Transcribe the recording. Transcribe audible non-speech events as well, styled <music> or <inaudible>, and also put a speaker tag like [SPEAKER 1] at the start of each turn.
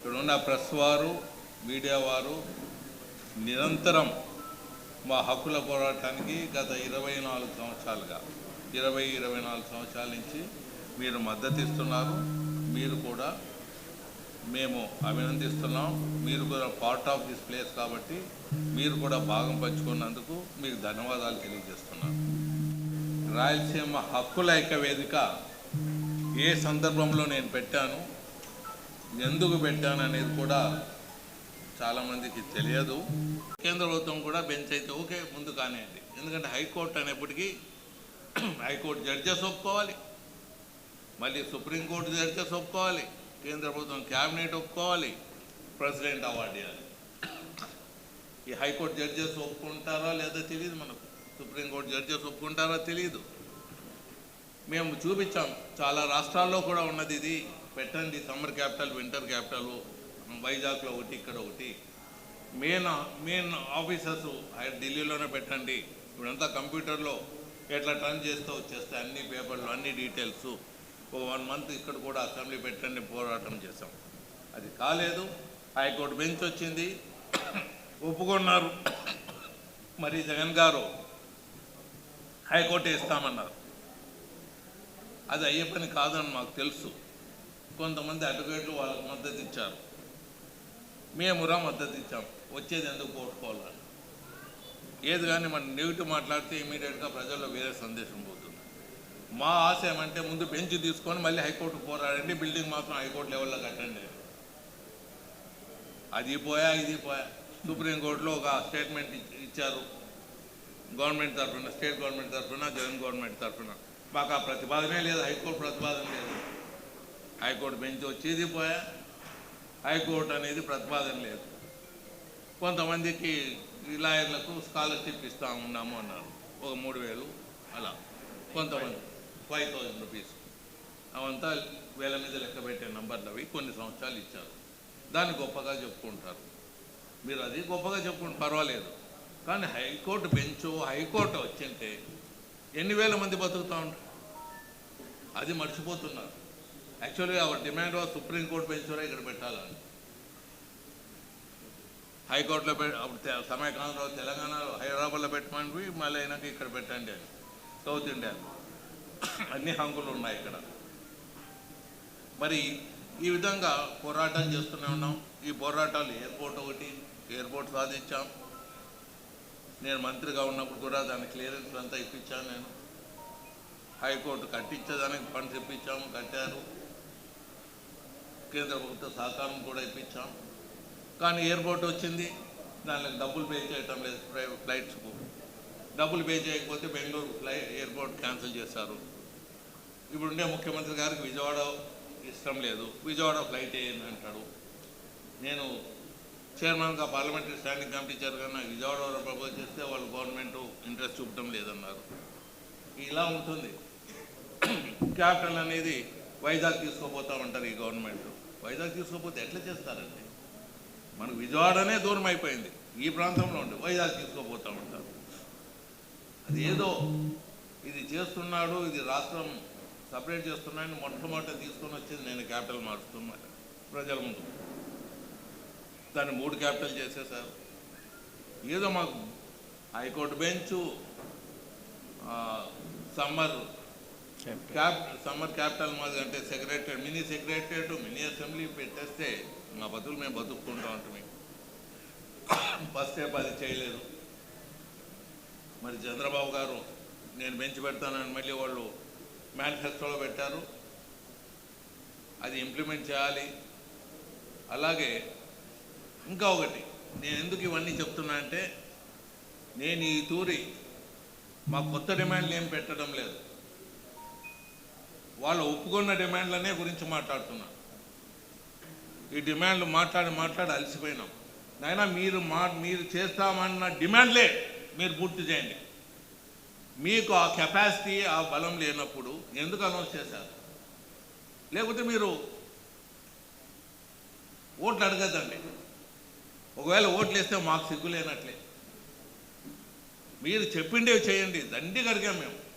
[SPEAKER 1] ఇక్కడున్న ప్రెస్ వారు మీడియా వారు నిరంతరం మా హక్కుల పోరాటానికి గత ఇరవై నాలుగు సంవత్సరాలుగా ఇరవై ఇరవై నాలుగు సంవత్సరాల నుంచి మీరు మద్దతు ఇస్తున్నారు మీరు కూడా మేము అభినందిస్తున్నాం. మీరు కూడా పార్ట్ ఆఫ్ దిస్ ప్లేస్ కాబట్టి మీరు కూడా భాగం పంచుకున్నందుకు మీకు ధన్యవాదాలు తెలియజేస్తున్నాను. రాయలసీమ హక్కుల ఐక్య వేదిక ఏ సందర్భంలో నేను పెట్టాను? ఎందుకు పెట్టాను అనేది కూడా చాలామందికి తెలియదు. కేంద్ర ప్రభుత్వం కూడా బెంచ్ అయితే ఓకే ముందు కానివ్వండి. ఎందుకంటే హైకోర్టు అనేప్పటికీ <clears throat> హైకోర్టు జడ్జెస్ ఒప్పుకోవాలి. మళ్ళీ సుప్రీంకోర్టు జడ్జెస్ ఒప్పుకోవాలి. కేంద్ర ప్రభుత్వం క్యాబినెట్ ఒప్పుకోవాలి. ప్రెసిడెంట్ అవార్డు ఇవ్వాలి. ఈ హైకోర్టు జడ్జెస్ ఒప్పుకుంటారా లేదా తెలియదు మనకు. సుప్రీంకోర్టు జడ్జెస్ ఒప్పుకుంటారా తెలియదు. మేము చూపించాం. చాలా రాష్ట్రాల్లో కూడా ఉన్నది ఇది. పెట్టండి సమ్మర్ క్యాపిటల్ వింటర్ క్యాపిటల్ వైజాగ్లో ఒకటి ఇక్కడ ఒకటి. మెయిన్ మెయిన్ ఆఫీసర్స్ హై- ఢిల్లీలోనే పెట్టండి. ఇప్పుడంతా కంప్యూటర్లో ఎట్లా టర్న్ చేస్తూ వచ్చేస్తే అన్ని పేపర్లు అన్ని డీటెయిల్స్. ఓ వన్ మంత్ ఇక్కడ కూడా అసెంబ్లీ పెట్టండి పోరాటం చేశాం. అది కాలేదు. హైకోర్టు బెంచ్ వచ్చింది. ఒప్పుకున్నారు. మరి జగన్ గారు హైకోర్టు ఇస్తామన్నారు. అది అయ్యే పని కాదని మాకు తెలుసు. కొంతమంది అడ్వకేట్లు వాళ్ళకి మద్దతు ఇచ్చారు. మేమురా మద్దతు ఇచ్చాం. వచ్చేది ఎందుకు పోగొట్టుకోవాలని ఏది కానీ మనం నెగిటివ్ మాట్లాడితే ఇమీడియట్గా ప్రజల్లో వేరే సందేశం పోతుంది. మా ఆశ ఏమంటే ముందు బెంచ్ తీసుకొని మళ్ళీ హైకోర్టు పోరాడండి. బిల్డింగ్ మాత్రం హైకోర్టు లెవెల్లో కట్టండి. అది పోయా ఇది పోయా. సుప్రీంకోర్టులో ఒక స్టేట్మెంట్ ఇచ్చారు. గవర్నమెంట్ తరఫున స్టేట్ గవర్నమెంట్ తరఫున జగన్ గవర్నమెంట్ తరఫున. మాకు ఆ ప్రతిపాదనే లేదు హైకోర్టు ప్రతిపాదన లేదు. హైకోర్టు బెంచ్ వచ్చేది పోయా. హైకోర్టు అనేది ప్రతిపాదన లేదు. కొంతమందికి లాయర్లకు స్కాలర్షిప్ ఇస్తా ఉన్నాము అన్నారు. ఒక మూడు వేలు అలా. కొంతమంది ఫైవ్ థౌజండ్ రూపీస్. అవంతా వేల మీద లెక్క పెట్టే నంబర్లు అవి కొన్ని సంవత్సరాలు ఇచ్చారు. దాన్ని గొప్పగా చెప్పుకుంటారు. మీరు అది గొప్పగా చెప్పుకుంటే పర్వాలేదు. కానీ హైకోర్టు బెంచ్ హైకోర్టు వచ్చింటే ఎన్ని వేల మంది బతుకుతూ ఉంటారు? అది మర్చిపోతున్నారు. యాక్చువల్గా our demand was supreme court bench కూడా ఇక్కడ పెట్టాలని హైకోర్టులో పె అప్పుడు సమయకాలంలో తెలంగాణలో హైదరాబాద్లో పెట్టమని మళ్ళీ అయినాక ఇక్కడ పెట్టండి అని. సౌత్ ఇండియా అన్ని హంగులు ఉన్నాయి ఇక్కడ. మరి ఈ విధంగా పోరాటం చేస్తూనే ఉన్నాం. ఈ పోరాటాలు ఎయిర్పోర్ట్ ఒకటి ఎయిర్పోర్ట్ సాధించాం. నేను మంత్రిగా ఉన్నప్పుడు కూడా దాని క్లియరెన్స్ అంతా ఇప్పించాను నేను. హైకోర్టు కట్టించేదానికి ఫండ్స్ ఇప్పించాము కట్టారు. కేంద్ర ప్రభుత్వ సహకారం కూడా ఇప్పించాం. కానీ ఎయిర్పోర్ట్ వచ్చింది దానికి డబ్బులు పే చేయటం లేదు ఫ్లైట్స్కు డబ్బులు పే చేయకపోతే బెంగళూరు ఫ్లై ఎయిర్పోర్ట్ క్యాన్సిల్ చేశారు. ఇప్పుడుండే ముఖ్యమంత్రి గారికి విజయవాడ ఇష్టం లేదు. విజయవాడ ఫ్లైట్ వేయండి అంటాడు. నేను చైర్మన్గా parliamentary standing committee chairman Vijayawada propose చేస్తే వాళ్ళు గవర్నమెంట్ ఇంట్రెస్ట్ చూపడం లేదన్నారు. ఇలా ఉంటుంది. క్యాపిటల్ అనేది వైజాగ్ తీసుకోపోతా ఉంటారు ఈ గవర్నమెంట్. వైజాగ్ తీసుకోకపోతే ఎట్లా చేస్తారండి? మనకు విజయవాడనే దూరం అయిపోయింది. ఈ ప్రాంతంలో ఉండి వైజాగ్ తీసుకోపోతా ఉంటారు. అది ఏదో ఇది చేస్తున్నాడు ఇది రాష్ట్రం సపరేట్ చేస్తున్నాడని మొట్టమొదట తీసుకొని వచ్చేది నేను క్యాపిటల్ మారుస్తున్నా ప్రజల ముందు. దాన్ని మూడు క్యాపిటల్ చేసేసారు ఏదో మాకు high court bench summer cap summer capital మాది అంటే secretary mini secretariat mini assembly పెట్టేస్తే మా బతులు మేము బతుక్కుంటా ఉంటాం ఫస్ట్ స్టెప్ అది చేయలేదు. మరి చంద్రబాబు గారు నేను పెంచి పెడతానని మళ్ళీ వాళ్ళు మేనిఫెస్టోలో పెట్టారు. అది ఇంప్లిమెంట్ చేయాలి. అలాగే ఇంకా ఒకటి నేను ఎందుకు ఇవన్నీ చెప్తున్నా అంటే నేను ఈ తూరి మా కొత్త డిమాండ్లు ఏం పెట్టడం లేదు. వాళ్ళు ఒప్పుకున్న డిమాండ్లనే గురించి మాట్లాడుతున్నా. ఈ డిమాండ్లు మాట్లాడి మాట్లాడి అలసిపోయినాం. నాయనా మీరు మా మీరు చేస్తామన్న డిమాండ్లే మీరు పూర్తి చేయండి. మీకు ఆ కెపాసిటీ ఆ బలం లేనప్పుడు ఎందుకు అనౌన్స్ చేశారు? లేకపోతే మీరు ఓట్లు అడగద్దండి. ఒకవేళ ఓట్లు వేస్తే మాకు సిగ్గు లేనట్లే. మీరు చెప్పిండేవి చేయండి. దండి కడిగాం మేము.